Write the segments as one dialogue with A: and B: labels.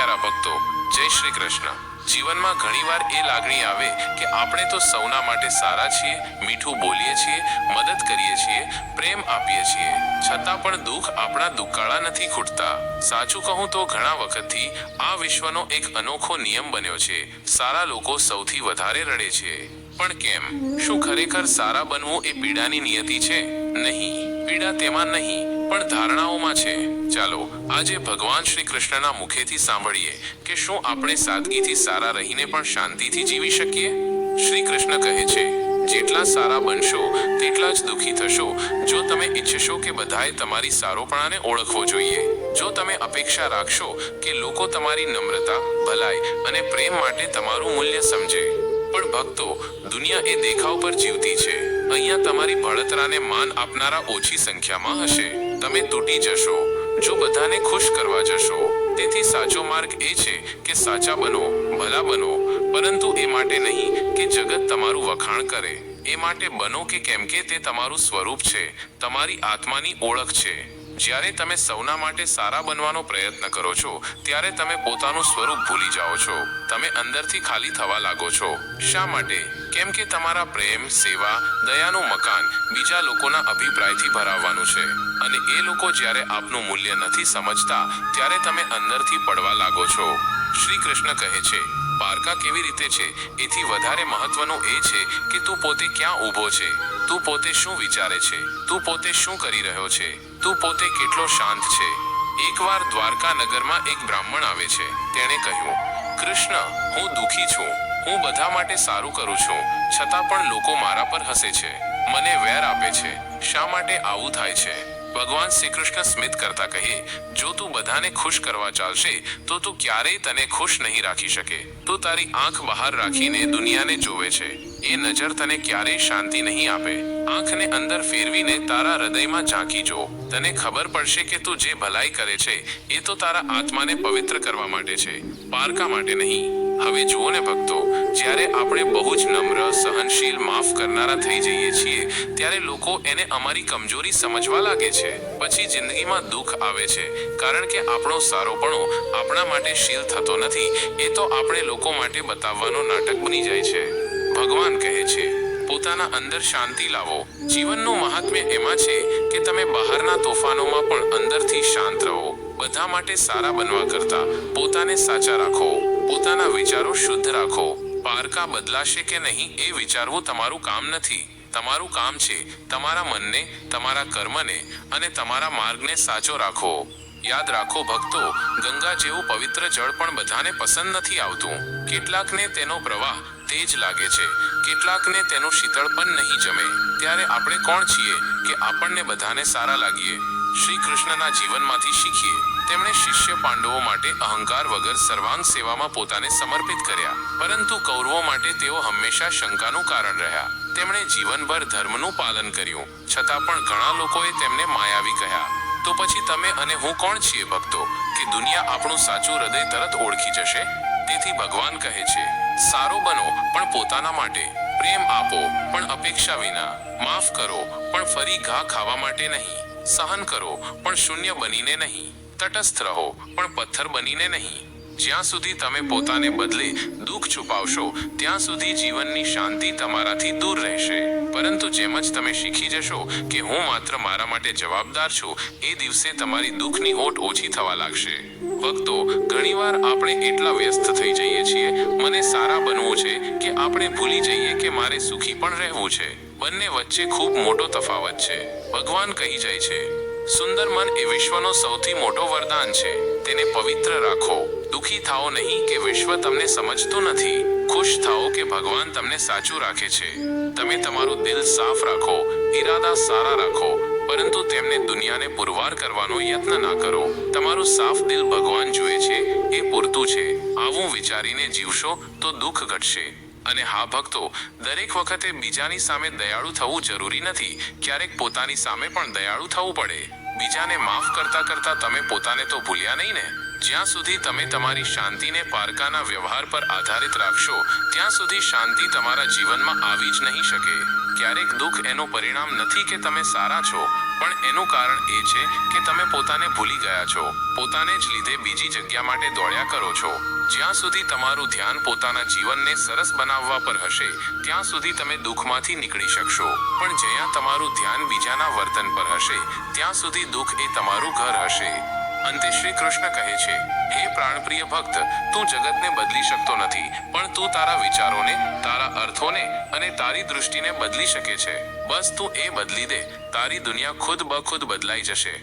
A: પ્યારા ભક્તો, જય શ્રી કૃષ્ણ. જીવનમાં ઘણીવાર એ લાગણી આવે કે આપણે તો સૌના માટે સારા છીએ, મીઠું બોલીએ છીએ, મદદ કરીએ છીએ, પ્રેમ આપીએ છીએ. છતાં પણ દુઃખ આપણા દુકાળા નથી ખૂટતા. સાચું કહું તો ઘણા વખતથી આ વિશ્વનો એક અનોખો નિયમ બન્યો છે. સારા લોકો સૌથી વધારે રડે છે. પણ કેમ? શું ખરેખર સારા બનવું એ પીડાની નિયતિ છે? નહીં. પીડા તેમાં નહીં, પણ ધારણાઓમાં છે. ચાલો આજે ભગવાન શ્રી કૃષ્ણના મુખેથી સાંભળીએ કે શું આપણે સાદગીથી સારા રહીને પણ શાંતિથી જીવી શકીએ? શ્રી કૃષ્ણ કહે છે, જેટલા સારા બનશો, તેટલા જ દુઃખી થશો. જો તમે ઈચ્છશો કે બધાએ તમારી સારોપણાને ઓળખવો જોઈએ, જો તમે અપેક્ષા રાખશો કે લોકો તમારી નમ્રતા, ભલાઈ અને પ્રેમ માટે તમારું મૂલ્ય સમજે. પણ ભક્તો, દુનિયા એ દેખાવ પર જીવતી છે. અહીંયા તમારી બળતરાને માન આપનારા ઓછી સંખ્યામાં હશે. તમે તૂટી જશો. જો બધાને ખુશ કરવા જશો, તેથી સાચો માર્ગ એ છે કે સાચા બનો, ભલા બનો. પરંતુ એ માટે નહીં કે જગત તમારું વખાણ કરે. એ માટે બનો કે કેમ કે તે તમારું સ્વરૂપ છે, તમારી આત્માની ઓળખ છે. જ્યારે તમે સૌના માટે સારા બનવાનો પ્રયત્ન કરો છો, ત્યારે તમે પોતાનું સ્વરૂપ ભૂલી જાઓ છો. તમે અંદરથી ખાલી થવા લાગો છો. શા માટે? કેમ કે તમારા પ્રેમ, સેવા, દયાનું મકાન બીજા લોકોના અભિપ્રાયથી ભરાવવાનું છે. અને એ લોકો જ્યારે આપનું મૂલ્ય નથી સમજતા, ત્યારે તમે અંદરથી પડવા લાગો છો. શ્રી કૃષ્ણ કહે છે પારકા કેવી રીતે છે? એથી વધારે મહત્વનું એ છે કે તું પોતે ક્યાં ઊભો છે? તું પોતે શું વિચારે છે? તું પોતે શું કરી રહ્યો છે? તું પોતે કેટલો શાંત છે? એકવાર દ્વારકા નગરમાં એક બ્રાહ્મણ આવે છે. તેણે કહ્યું, કૃષ્ણ, હું દુખી છું. હું બધા માટે સારું કરું છું. છતાં પણ લોકો મારા પર હસે છે. મને વેર આપે છે. શા માટે આવું થાય છે? ભગવાન શ્રી કૃષ્ણ સ્મિત કરતા કહે, જો તું બધાને ખુશ કરવા ચાલશે, તો તું ક્યારેય તને ખુશ નહીં રાખી શકે. તું તારી આંખ બહાર રાખીને દુનિયાને જોવે છે. એ નજર તને ક્યારેય શાંતિ નહીં આપે. આંખને અંદર ફેરવીને તારા હૃદયમાં ઝાંકી જો. તને ખબર પડશે કે તું જે ભલાઈ કરે છે, એ તો તારા આત્માને પવિત્ર કરવા માટે છે. પારકા માટે નહીં. હવે જુઓ ને ભક્તો જ્યારે આપણે બહુ જ નમ્ર, સહનશીલ, માફ કરનારા થઈ જઈએ છીએ, ત્યારે લોકો એને અમારી કમજોરી સમજવા લાગે છે. પછી જિંદગીમાં દુઃખ આવે છે. કારણ કે આપણો સારોપણો આપણા માટે શીલ થતો નથી. એ તો આપણે લોકો માટે બતાવવાનો નાટક બની જાય છે. ભગવાન કહે છે, પોતાના અંદર શાંતિ લાવો. જીવનનું મહાત્મ્ય એમાં છે કે તમે બહારના તોફાનોમાં પણ અંદરથી શાંત રહો. બધા માટે સારા બનવા કરતા પોતાને સાચા રાખો. પોતાના વિચારો શુદ્ધ રાખો. પારકા બદલાશે કે નહીં એ વિચારવું તમારું કામ નથી. તમારું કામ છે તમારા મનને, તમારા કર્મને અને તમારા માર્ગને સાચો રાખો યાદ રાખો ભક્તો, ગંગા જેવું પવિત્ર જળ પણ બધાને પસંદ નથી આવતું. કેટલાકને તેનો પ્રવાહ તેજ લાગે છે. કેટલાકને તેનું શીતળ પણ નહીં જમે. ત્યારે આપણે કોણ છીએ કે આપણને બધાને સારા લાગીએ? શ્રી કૃષ્ણના જીવનમાંથી શીખીએ. તેમણે શિષ્ય પાંડવો માટે અહંકાર વગર સર્વાંગ સેવામાં પોતાને સમર્પિત કર્યા. પરંતુ કૌરવો માટે તેઓ હંમેશા શંકાનું કારણ રહ્યા. તેમણે જીવનભર ધર્મનું પાલન કર્યું. છતાં પણ ઘણા લોકોએ તેમને માયાવી કહ્યા તો પછી તમે અને હું કોણ છીએ ભક્તો? કે દુનિયા આપણું સાચું હૃદય તરત ઓળખી જશે? તેથી ભગવાન કહે છે, સારો બનો, પણ પોતાના માટે. પ્રેમ આપો, પણ અપેક્ષા વિના. માફ કરો, પણ ફરી ઘા ખાવા માટે નહીં. સહન કરો, પણ શૂન્ય બનીને નહીં. તટસ્થ રહો, પણ પથ્થર બનીને નહીં. જ્યાં સુધી તમે પોતાને બદલે દુઃખ છુપાવશો, ત્યાં સુધી જીવનની શાંતિ તમારાથી દૂર રહેશે. પરંતુ જેમ જ તમે શીખી જશો કે હું માત્ર મારા માટે જવાબદાર છું, એ દિવસે તમારી દુઃખની ઓટ ઓછી થવા લાગશે. ભક્તો, ઘણીવાર આપણે એટલા વ્યસ્ત થઈ જઈએ છીએ, મને સારા બનવું છે કે આપણે ભૂલી જઈએ કે મારે સુખી પણ રહેવું છે. બંને વચ્ચે ખૂબ મોટો તફાવત છે. ભગવાન કહી જાય છે સુંદર મન એ વિશ્વનો સૌથી મોટો વરદાન છે. તેને પવિત્ર રાખો. દુખી થાઓ નહીં કે વિશ્વ તમને સમજતું નથી. ખુશ થાઓ કે ભગવાન તમને સાચું રાખે છે. તમે તમારું દિલ સાફ રાખો. ઈરાદા સારા રાખો. પરંતુ તેમને દુનિયાને પુરવાર કરવાનો યત્ન ના કરો. તમારું સાફ દિલ ભગવાન જુએ છે, એ પૂરતું છે. આવું વિચારીને જીવશો તો દુઃખ ઘટશે. અને હા, ભક્તો, દરેક વખતે બીજાની સામે દયાળુ થવું જરૂરી નથી. ક્યારેક પોતાની સામે પણ દયાળુ થવું પડે. બીજાને માફ કરતા કરતા તમે પોતાને તો ભૂલ્યા નહીં ને? જ્યાં સુધી તમે તમારી શાંતિને પારકાના વ્યવહાર પર આધારિત રાખશો, ત્યાં સુધી શાંતિ તમારા જીવનમાં આવી જ નહીં શકે. ક્યારેક દુઃખ એનું પરિણામ નથી કે તમે સારા છો, પણ એનું કારણ એ છે કે તમે પોતાને ભૂલી ગયા છો. પોતાને જ લીધે બીજી જગ્યા માટે દોડ્યા કરો છો. જ્યાં સુધી તમારું ધ્યાન પોતાના જીવનને સરસ બનાવવા પર હશે, ત્યાં સુધી તમે દુઃખમાંથી નીકળી શકશો. પણ જ્યાં તમારું ધ્યાન બીજાના વર્તન પર હશે, ત્યાં સુધી દુઃખ એ તમારું ઘર હશે. અંતે શ્રી કૃષ્ણ કહે છે, હે પ્રાણપ્રિય ભક્ત, તું જગતને બદલી શકતો નથી, પણ તું તારા વિચારોને, તારા અર્થોને અને તારી દૃષ્ટિને બદલી શકે છે. બસ તું એ બદલી દે, તારી દુનિયા ખુદ બખુદ બદલાઈ જશે.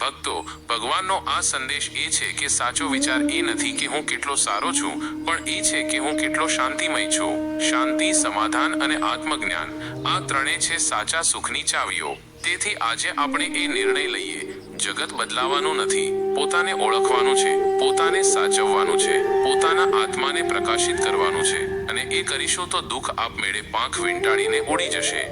A: ભક્તો, ભગવાનનો આ સંદેશ એ છે કે સાચો વિચાર એ નથી કે હું કેટલો સારો છું, પણ એ છે કે હું કેટલો શાંતિમય છું. શાંતિ, સમાધાન અને આત્મજ્ઞાન આ ત્રણે છે સાચા સુખની ચાવીઓ. તેથી આજે આપણે એ નિર્ણય લઈએ જગત બદલાવાનું નથી. પોતાને ઓળખવાનું છે, પોતાને સાચવવાનું છે, પોતાના આત્માને પ્રકાશિત કરવાનું છે અને એ કરીશું તો દુઃખ આપમેળે પાંખ વીંટાળીને ઉડી જશે.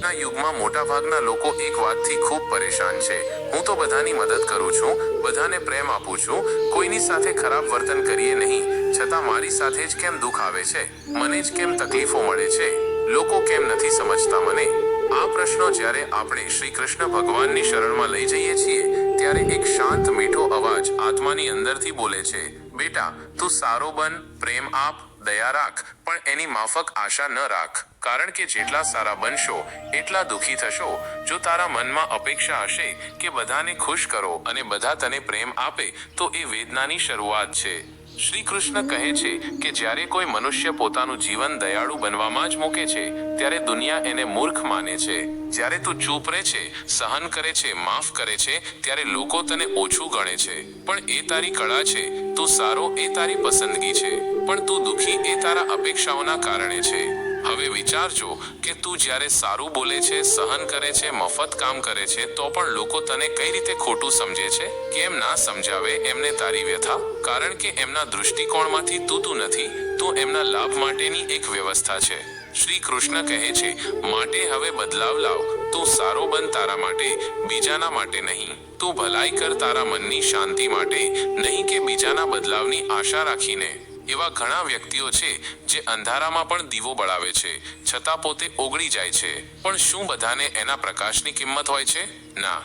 A: ના યુગમાં મોટાભાગના લોકો એક વાતથી ખૂબ પરેશાન છે. હું તો બધાની મદદ કરું છું, બધાને પ્રેમ આપું છું, કોઈની સાથે ખરાબ વર્તન કરીએ નહીં. છતાં મારી સાથે જ કેમ દુઃખ આવે છે? મને જ કેમ તકલીફો મળે છે? લોકો કેમ નથી સમજતા મને? આ પ્રશ્નો જ્યારે આપણે શ્રી કૃષ્ણ ભગવાનની શરણમાં લઈ જઈએ છીએ, ત્યારે એક શાંત મીઠો અવાજ આત્માની અંદરથી બોલે છે, બેટા, તું સારો બન, પ્રેમ આપ, દયા રાખ, પણ એની માફક આશા ન રાખ. કારણ કે જેટલા સારા બનશો, એટલા દુઃખી થશો. જો તારા મનમાં અપેક્ષા હશે કે બધાને ખુશ કરો અને બધા તને પ્રેમ આપે, તો એ વેદનાની શરૂઆત છે. શ્રી કૃષ્ણ કહે છે કે જ્યારે કોઈ મનુષ્ય પોતાનું જીવન દયાળુ બનવામાં જ મૂકે છે, ત્યારે દુનિયા એને મૂર્ખ માને છે. જ્યારે તું ચૂપ રહે છે, સહન કરે છે, માફ કરે છે, ત્યારે લોકો તને ઓછું ગણે છે. પણ એ તારી કળા છે, તું સારો એ તારી પસંદગી છે. પણ તું દુઃખી એ તારા અપેક્ષાઓના કારણે છે. હવે વિચારજો કે તું જ્યારે સારું બોલે છે, સહન કરે છે, મફત કામ કરે છે, તો પણ લોકો તને કઈ રીતે ખોટું સમજે છે? કેમ ના સમજાવે એમને તારી વ્યથા? કારણ કે એમના દૃષ્ટિકોણમાંથી તું તું નથી, તું એમના લાભ માટેની એક વ્યવસ્થા છે. શ્રી કૃષ્ણ કહે છે, માટે હવે બદલાવ લાવ. તું સારો બન તારા માટે, બીજાના માટે નહીં. તું ભલાઈ કર તારા મનની શાંતિ માટે. નહીં કે બીજાના બદલાવની આશા રાખીને. એવા ઘણા વ્યક્તિઓ છે જે અંધારામાં પણ દીવો બળાવે છે, છતાં પોતે ઓગળી જાય છે. પણ શું બધાને એના પ્રકાશની કિંમત હોય છે? ના.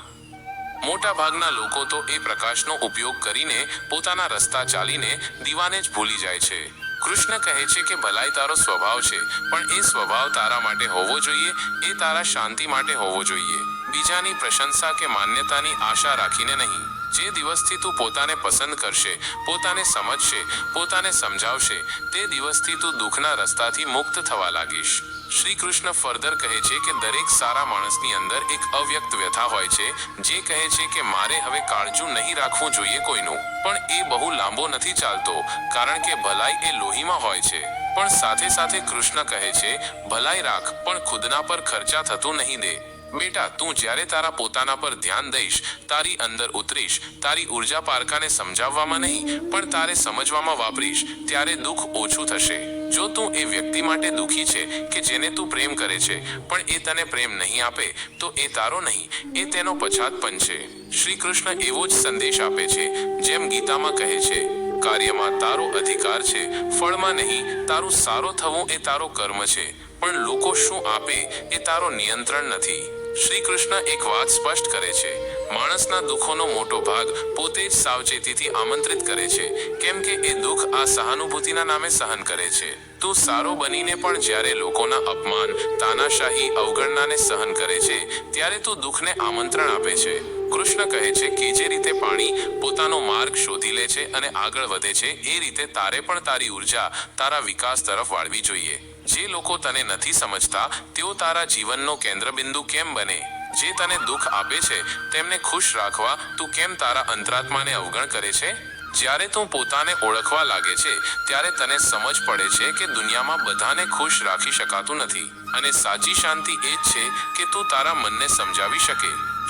A: મોટા ભાગના લોકો તો એ પ્રકાશનો ઉપયોગ કરીને પોતાના રસ્તા ચાલીને દીવાને જ ભૂલી જાય છે. કૃષ્ણ કહે છે કે ભલાઈ તારો સ્વભાવ છે, પણ એ સ્વભાવ તારા માટે હોવો જોઈએ, એ તારા શાંતિ માટે હોવો જોઈએ. બીજાની પ્રશંસા કે માન્યતાની આશા રાખીને નહીં. જે દિવસથી તું પોતાને પસંદ કરશે, પોતાને સમજશે, પોતાને સમજાવશે, તે દિવસથી તું દુઃખના રસ્તાથી મુક્ત થવા લાગીશ. શ્રી કૃષ્ણ ફર્ધર કહે છે કે દરેક સારા માણસની અંદર એક અવ્યક્ત વ્યથા હોય છે, જે કહે છે કે મારે હવે કાળજું નહીં રાખવું જોઈએ કોઈનું. પણ એ બહુ લાંબો નથી ચાલતો, કારણ કે ભલાઈ એ લોહીમાં હોય છે. પણ સાથે સાથે કૃષ્ણ કહે છે, ભલાઈ રાખ, પણ ખુદના પર ખર્ચા થતું નહીં દે. બેટા, તું જ્યારે તારા પોતાના પર ધ્યાન દઈશ, તારી અંદર ઉતરીશ, તારી ઊર્જા પારકાને સમજાવવામાં નહીં, પણ તારે સમજવામાં વાપરીશ, ત્યારે દુઃખ ઓછું થશે. જો તું એ વ્યક્તિ માટે દુઃખી છે કે જેને તું પ્રેમ કરે છે, પણ એ તને પ્રેમ નહીં આપે, તો એ તારો નહીં, એ તેનો પછાતપન છે. શ્રી કૃષ્ણ એવો જ સંદેશ આપે છે, જેમ ગીતામાં કહે છે, કાર્યમાં તારો અધિકાર છે, ફળમાં નહીં, તારું સારો થવું એ તારો કર્મ છે, પણ લોકો શું આપે એ તારો નિયંત્રણ નથી. શ્રી કૃષ્ણ એક વાત સ્પષ્ટ કરે છે. માણસના દુઃખોનો મોટો ભાગ પોતે જ સાવચેતીથી આમંત્રિત કરે છે. કેમ કે એ દુઃખ આ સહાનુભૂતિના નામે સહન કરે છે. તું સારો બનીને પણ જ્યારે લોકોના અપમાન, તાનાશાહી અવગણનાને સહન કરે છે, ત્યારે તું દુઃખને આમંત્રણ આપે છે. કૃષ્ણ કહે છે કે જે રીતે પાણી પોતાનો માર્ગ શોધી લે છે અને આગળ વધે છે, એ રીતે તારે પણ તારી ઊર્જા તારા વિકાસ તરફ વાળવી જોઈએ. જે લોકો તને નથી સમજતા, તેઓ તારા જીવનનો કેન્દ્રબિંદુ કેમ બને? જે તને દુઃખ આપે છે, તેમને ખુશ રાખવા તું કેમ તારા અંતરાત્માને અવગણ કરે છે? જ્યારે તું પોતાને ઓળખવા લાગે છે, ત્યારે તને સમજ પડે છે કે દુનિયામાં બધાને ખુશ રાખી શકાતું નથી. અને સાચી શાંતિ એ જ છે કે તું તારા મનને સમજાવી શકે.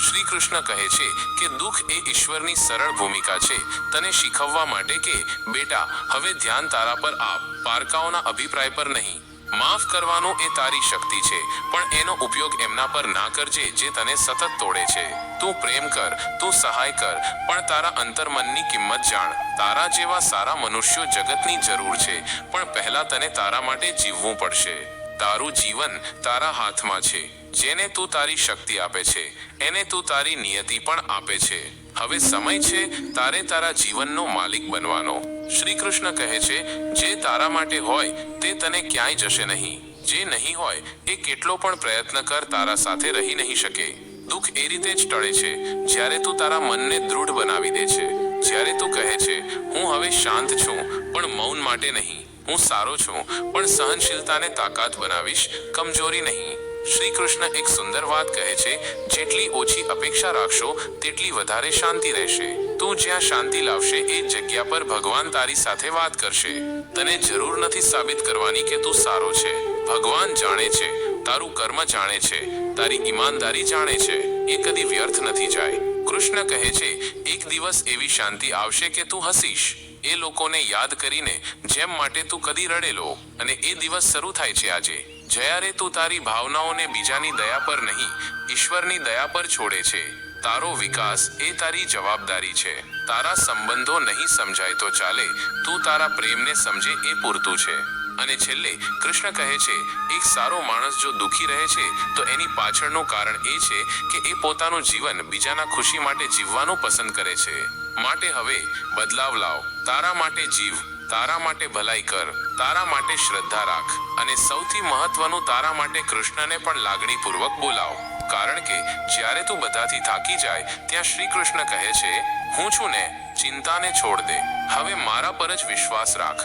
A: શ્રી કૃષ્ણ કહે છે કે દુઃખ એ ઈશ્વરની સરળ ભૂમિકા છે. તને શીખવવા માટે કે, બેટા, હવે ધ્યાન તારા પર આપ. પારકાઓના અભિપ્રાય પર નહીં. માફ કરવાનો એ તારી શક્તિ છે, પણ એનો ઉપયોગ એમના પર ના કરજે જે તને સતત તોડે છે. તું પ્રેમ કર, તું સહાય કર, પણ તારા અંતર્મનની કિંમત જાણ. તારા જેવા સારા મનુષ્યો જગતની જરૂર છે, પણ પહેલા તને તારા માટે જીવવું પડશે. તારું જીવન તારા હાથમાં છે. જેને તું તારી શક્તિ આપે છે, એને તું તારી નિયતિ પણ આપે છે. હવે સમય છે, તારે તારા જીવનનો માલિક બનવાનો. શ્રી કૃષ્ણ કહે છે, જે તારા માટે હોય, તે તને ક્યાંય જશે નહીં. જે નહીં હોય, એ કેટલો પણ પ્રયત્ન કર, તારા સાથે રહી નહીં શકે. દુઃખ એ રીતે જ ટળે છે. જ્યારે તું તારા મનને દૃઢ બનાવી દે છે, જ્યારે તું કહે છે, હું હવે શાંત છું, પણ મૌન માટે નહીં. હું સારો છું, પણ સહનશીલતાને તાકાત બનાવીશ, કમજોરી નહીં. શ્રી કૃષ્ણ એક સુંદર વાત કહે છે, જેટલી ઓછી અપેક્ષા રાખશો, તેટલી વધારે શાંતિ રહેશે. તું જ્યાં શાંતિ લાવશે એ જગ્યા પર ભગવાન તારી સાથે વાત કરશે. તને જરૂર નથી સાબિત કરવાની કે તું સારો છે. ભગવાન જાણે છે, તારું કર્મ જાણે છે, તારી ઈમાનદારી જાણે છે, એ કદી વ્યર્થ નથી જાય. કૃષ્ણ કહે છે, એક દિવસ એવી શાંતિ આવશે કે તું હસીશ. એ લોકોને યાદ કરીને જેમ માટે તું કદી રડેલો, અને એ દિવસ શરૂ થાય છે આજે. જ્યારે તું તારી ભાવનાઓને બીજાની દયા પર નહીં, ઈશ્વરની દયા પર છોડે છે. તારો વિકાસ એ તારી જવાબદારી છે. તારા સંબંધો નહીં સમજાય તો ચાલે. તું તારા પ્રેમને સમજે એ પૂરતું છે. અને છેલ્લે, કૃષ્ણ કહે છે, એક સારો માણસ જો દુખી રહે છે, તો એની પાછળનું કારણ એ છે કે એ પોતાનું જીવન બીજાના ખુશી માટે જીવવાનું પસંદ કરે છે. માટે હવે બદલાવ લાવ. તારા માટે જીવ. તારા માટે ભલાઈ કર, તારા માટે શ્રદ્ધા રાખ અને સૌથી મહત્વનું તારા માટે કૃષ્ણને પણ લાગણીપૂર્વક બોલાવ. કારણ કે જ્યારે તું બધાથી થાકી જાય, ત્યાં શ્રી કૃષ્ણ કહે છે, હું છું ને ચિંતાને છોડ દે. હવે મારા પર જ વિશ્વાસ રાખ.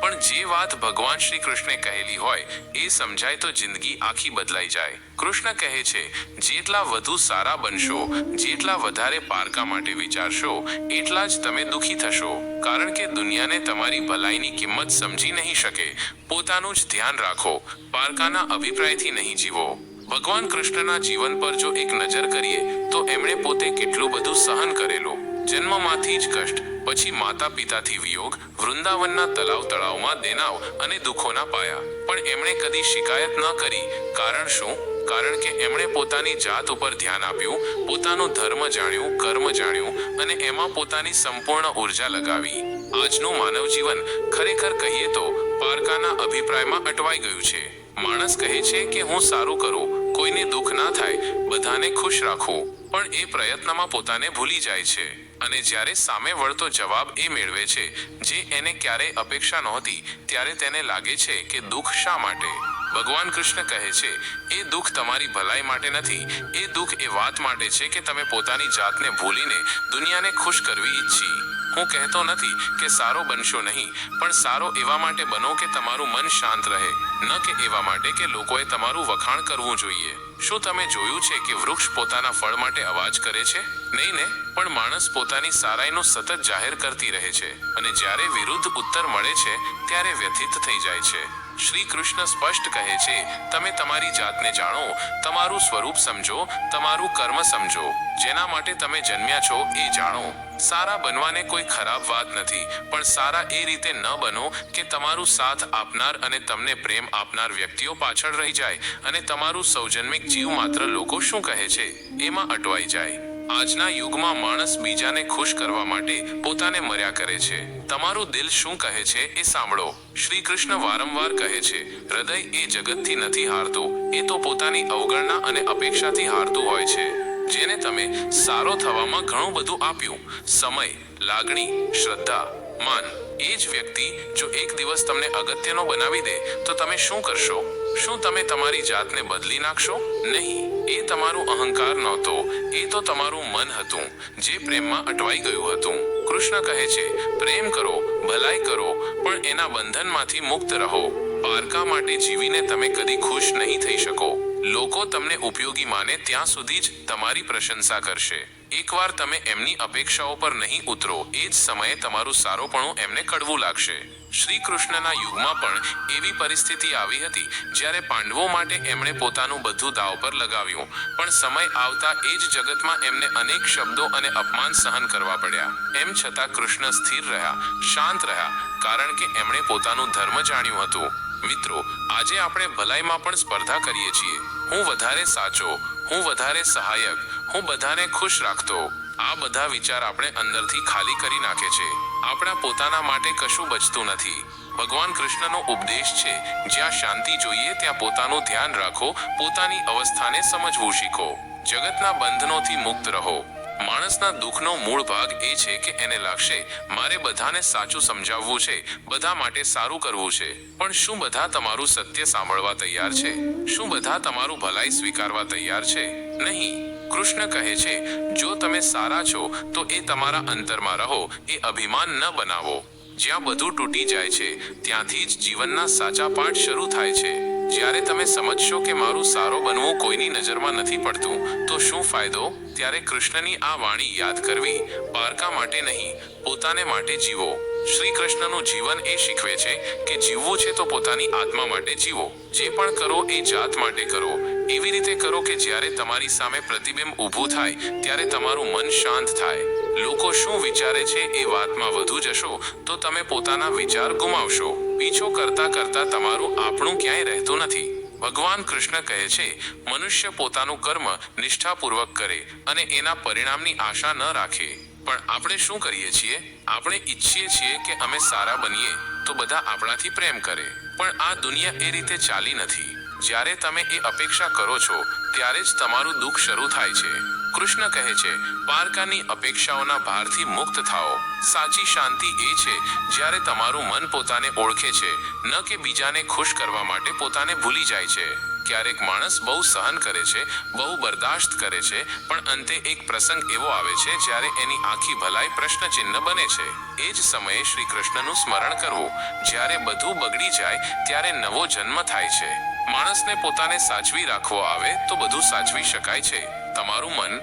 A: પણ જે વાત ભગવાન શ્રી કૃષ્ણે કહેલી હોય, એ સમજાય તો જિંદગી આખી બદલાઈ જાય. કૃષ્ણ કહે છે, જેટલા વધુ સારા બનશો, જેટલા વધારે પારકા માટે વિચારશો, એટલા જ તમે દુખી થશો. કારણ કે દુનિયાને તમારી ભલાઈની કિંમત સમજી નહીં શકે. પોતાનું જ ધ્યાન રાખો. પારકાના અભિપ્રાયથી નહીં જીવો. ભગવાન કૃષ્ણના જીવન પર જો એક નજર કરીએ, તો એમણે પોતે કેટલું બધું સહન કરેલું. જન્મમાંથી જ કષ્ટ પછી માતા પિતાથી વિયોગ, વૃંદાવનના તલાવ તળાવમાં દેનાવ અને દુઃખોના પાયા. પણ એમણે કદી શિકાયત ન કરી. કારણ શું? કારણ કે એમણે પોતાની જાત ઉપર ધ્યાન આપ્યું, પોતાનું ધર્મ જાણ્યું, કર્મ જાણ્યું અને એમાં પોતાની સંપૂર્ણ ઊર્જા લગાવી. આજનું માનવ જીવન ખરેખર કહીએ તો પારકાના અભિપ્રાયમાં અટવાઈ ગયું છે. માણસ કહે છે કે હું સારું કરું, કોઈને દુઃખ ના થાય, બધાને ખુશ રાખું. પણ એ પ્રયત્નમાં પોતાને ભૂલી જાય છે. અને જ્યારે સામે વળતો જવાબ એ મેળવે છે, જે એને ક્યારેય અપેક્ષા નહોતી, ત્યારે તેને લાગે છે કે દુઃખ શા માટે? ભગવાન કૃષ્ણ કહે છે, એ દુઃખ તમારી ભલાઈ માટે નથી. એ દુઃખ એ વાત માટે છે કે તમે પોતાની જાતને ભૂલીને દુનિયાને ખુશ કરવી ઈચ્છી. હું કહેતો નથી કે સારો બનશો નહીં, પણ સારો એવા માટે બનો કે તમારું મન શાંત રહે, ન કે એવા માટે કે લોકોએ તમારું વખાણ કરવું જોઈએ. શું તમે જોયું છે કે વૃક્ષ પોતાના ફળ માટે અવાજ કરે છે? નહીં ને, પણ માણસ પોતાની સારાઈનું સતત જાહેર કરતી રહે છે અને જ્યારે વિરુદ્ધ ઉત્તર મળે છે, ત્યારે વ્યથિત થઈ જાય છે. શ્રી કૃષ્ણ સ્પષ્ટ કહે છે, તમે તમારી જાતને જાણો, તમારું સ્વરૂપ સમજો, તમારું કર્મ સમજો. જેના માટે તમે જન્મ્યા છો એ જાણો. સારા બનવાને કોઈ ખરાબ વાત નથી, પણ સારા એ રીતે ન બનો કે તમારું સાથ આપનાર અને તમને પ્રેમ આપનાર વ્યક્તિઓ પાછળ રહી જાય અને તમારું સૌજન્મિક જીવ માત્ર લોકો શું કહે છે? એમાં અટવાઈ જાય. આજના યુગમાં માણસ બીજાને ખુશ કરવા માટે પોતાને મર્યા કરે છે. તમારું દિલ શું કહે છે એ સાંભળો. શ્રી કૃષ્ણ વારંવાર કહે છે, હૃદય એ જગતથી નથી હારતું, એ તો પોતાની અવગણના અને અપેક્ષાથી હારતું હોય છે. જેને તમે સારો થવામાં ઘણું બધું આપ્યું. સમય, લાગણી, શ્રદ્ધા માન, એ જ વ્યક્તિ જો એક દિવસ તમને અગત્યનો બનાવી દે, તો તમે શું કરશો? શું તમે તમારી જાતને બદલી નાખશો? નહીં, એ તમારું અહંકાર નહોતો, એ તો તમારું મન હતું, જે પ્રેમમાં અટવાઈ ગયું હતું. કૃષ્ણ કહે છે, પ્રેમ કરો, ભલાઈ કરો, પણ એના બંધનમાંથી મુક્ત રહો. પારકા માટે જીવીને તમે કદી ખુશ નહીં થઈ શકો. લોકો તમને ઉપયોગી માને ત્યાં સુધી જ તમારી પ્રશંસા કરશે. એકવાર તમે એમની અપેક્ષાઓ પર નહીં ઉતરો, એ જ સમયે તમારું સારોપણું એમને કડવું લાગશે. શ્રી કૃષ્ણના યુગમાં પણ એવી પરિસ્થિતિ આવી હતી, જ્યારે પાંડવો માટે એમણે પોતાનું બધું દાવ પર લગાવ્યું. પણ સમય આવતા એ જ જગતમાં એમને અનેક શબ્દો અને અપમાન સહન કરવા પડ્યા. એમ છતાં કૃષ્ણ સ્થિર રહ્યા, શાંત રહ્યા, કારણ કે એમણે પોતાનું ધર્મ જાણ્યું હતું. મિત્રો, આજે આપણે ભલાઈમાં પણ સ્પર્ધા કરીએ છીએ. હું વધારે સાચો, હું વધારે સહાયક, હું બધાને ખુશ રાખતો. આ બધા વિચાર આપણે અંદરથી ખાલી કરી નાખે છે. આપણા પોતાના માટે કશું બચતું નથી. ભગવાન કૃષ્ણનો ઉપદેશ છે, જ્યાં શાંતિ જોઈએ ત્યાં પોતાનું ધ્યાન રાખો, પોતાની અવસ્થાને સમજવું શીખો. જગતના બંધનોથી મુક્ત રહો. માણસના દુઃખનો મૂળ ભાગ એ છે કે એને લાગશે, મારે બધાને સાચું સમજાવવું છે, બધા માટે સારું કરવું છે. પણ શું બધા તમારું સત્ય સાંભળવા તૈયાર છે? શું બધા તમારું ભલાઈ સ્વીકારવા તૈયાર છે? નહીં. કૃષ્ણ કહે છે, જો તમે સારા છો, તો એ તમારા અંતરમાં રહો, એ અભિમાન ન બનાવો. જ્યાં બધું તૂટી જાય છે, ત્યાંથી જ જીવનના સાચા પાઠ શરૂ થાય છે. જ્યારે તમે સમજશો કે મારું સારો બનવું કોઈની નજરમાં નથી પડતું, તો શું ફાયદો? ત્યારે કૃષ્ણની આ વાણી યાદ કરવી, પારકા માટે નહીં, પોતાને માટે જીવો. શ્રી કૃષ્ણનું જીવન એ શીખવે છે કે જીવવું છે તો પોતાની આત્મા માટે જીવો. જે પણ કરો એ જાત માટે કરો. એવી રીતે કરો કે જ્યારે તમારી સામે પ્રતિબિંબ ઊભું થાય, ત્યારે તમારું મન શાંત થાય. લોકો શું વિચારે છે એ વાતમાં વધુ જશો, તો તમે પોતાના વિચાર ગુમાવશો. પીછો કરતા કરતા તમારું આપણું ક્યાંય રહેતું નથી. ભગવાન કૃષ્ણ કહે છે, મનુષ્ય પોતાનું કર્મ નિષ્ઠાપૂર્વક કરે અને એના પરિણામની આશા ન રાખે. પણ આપણે શું કરીએ છીએ? આપણે ઈચ્છીએ છીએ કે અમે સારા બનીએ તો બધા આપણાથી પ્રેમ કરે. પણ આ દુનિયા એ રીતે ચાલી નથી. જ્યારે તમે એ અપેક્ષા કરો છો, ત્યારે જ તમારું દુઃખ શરૂ થાય છે. કૃષ્ણ કહે છે, પારકાની અપેક્ષાઓના ભારથી મુક્ત થાઓ. સાચી શાંતિ એ છે, જ્યારે તમારું મન પોતાને ઓળખે છે, ન કે બીજાને ખુશ કરવા માટે પોતાને ભૂલી જાય છે. ક્યારેક માણસ બહુ સહન કરે છે, બહુ બરદાશ્ત કરે છે, પણ અંતે એક પ્રસંગ એવો આવે છે, જ્યારે એની આખી ભલાઈ પ્રશ્નચિહ્ન બને છે. એ જ સમયે શ્રી કૃષ્ણનું સ્મરણ કરવું. જ્યારે બધું બગડી જાય, ત્યારે નવો જન્મ થાય છે. માણસને પોતાને સાચવી રાખવો આવે, તો બધું સાચવી શકાય છે. તમારું મન,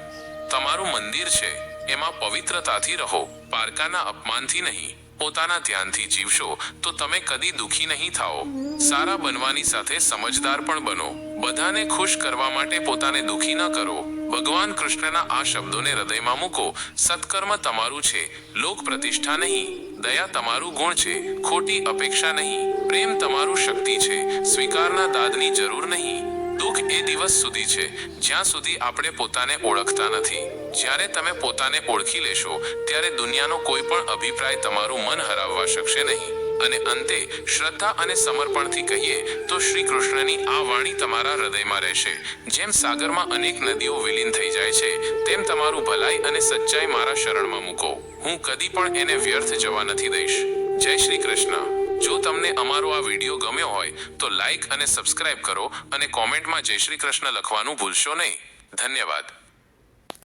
A: તમારું મંદિર છે, એમાં પવિત્રતાથી રહો, પારકાના અપમાનથી નહીં, પોતાના ધ્યાનથી જીવશો, તો તમે કદી દુખી નહીં થાઓ. સારા બનવાની સાથે સમજદાર પણ બનો. બધાને ખુશ કરવા માટે પોતાને દુખી ન કરો. ભગવાન કૃષ્ણના આ શબ્દોને હૃદયમાં મૂકો. સત્કર્મ તમારું છે, લોક પ્રતિષ્ઠા નહીં. દયા તમારું ગુણ છે, ખોટી અપેક્ષા નહીં. પ્રેમ તમારું શક્તિ છે, સ્વીકારના દાદની જરૂર નહીં. દુઃખ એ દિવસ સુધી છે, જ્યાં સુધી આપણે પોતાને ઓળખતા નથી. જ્યારે તમે પોતાને ઓળખી લેશો, ત્યારે દુનિયાનો કોઈ પણ અભિપ્રાય તમારું મન હરાવવા શકશે નહીં. અને અંતે, શ્રદ્ધા અને સમર્પણથી કહીએ, તો શ્રી કૃષ્ણની આ વાણી તમારા હૃદયમાં રહેશે. જેમ સાગરમાં અનેક નદીઓ વિલીન થઈ જાય છે, તેમ તમારું ભલાઈ અને સચ્ચાઈ મારા શરણમાં મૂકો. હું કદી પણ એને વ્યર્થ જવા નથી દઈશ. જય શ્રી કૃષ્ણ. જો તમને અમારો આ વીડિયો ગમ્યો હોય, તો લાઈક અને સબસ્ક્રાઇબ કરો અને કોમેન્ટમાં જય શ્રી કૃષ્ણ લખવાનું ભૂલશો નહીં. ધન્યવાદ.